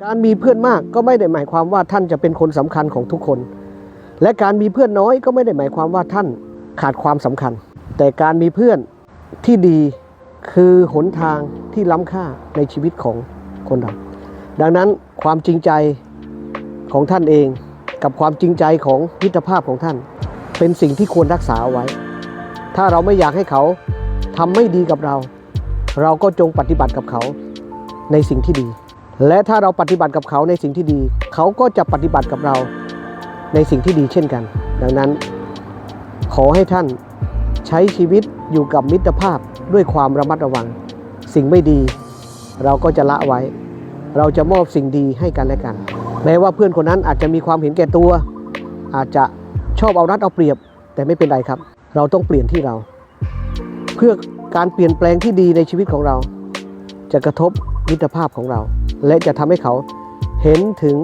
การมีเพื่อนมากก็ไม่ได้หมายความว่าท่านจะเป็นคนสำคัญของทุกคน และการมีเพื่อนน้อยก็ไม่ได้หมายความว่าท่านขาดความสำคัญ แต่การมีเพื่อนที่ดีคือหนทางที่ล้ำค่าในชีวิตของคนเราดังนั้นความจริงใจของท่านเอง กับความจริงใจของมิตรภาพของท่าน เป็นสิ่งที่ควรรักษาเอาไว้ ถ้าเราไม่อยากให้เขาทำไม่ดีกับเรา เราก็จงปฏิบัติกับเขาในสิ่งที่ดี และถ้าเราปฏิบัติกับเขาในสิ่งที่ดี เขาก็จะปฏิบัติกับเราในสิ่งที่ดีเช่นกัน ดังนั้น ขอให้ท่านใช้ชีวิตอยู่กับมิตรภาพด้วยความระมัดระวัง สิ่งไม่ดี เราก็จะละไว้ เราจะมอบสิ่งดีให้กันและกัน แม้ว่าเพื่อนคนนั้นอาจจะมีความเห็นแก่ตัว อาจจะชอบเอารัดเอาเปรียบ แต่ไม่เป็นไรครับ เราต้องเปลี่ยนที่เรา เพื่อการเปลี่ยนแปลงที่ดีในชีวิตของเรา จะกระทบ มิตรภาพของเรา และจะทำให้เขาเห็นถึง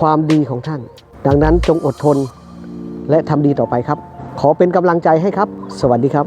ความดีของท่าน ดังนั้นจงอดทนและทำดีต่อไปครับ ขอเป็นกำลังใจให้ครับ สวัสดีครับ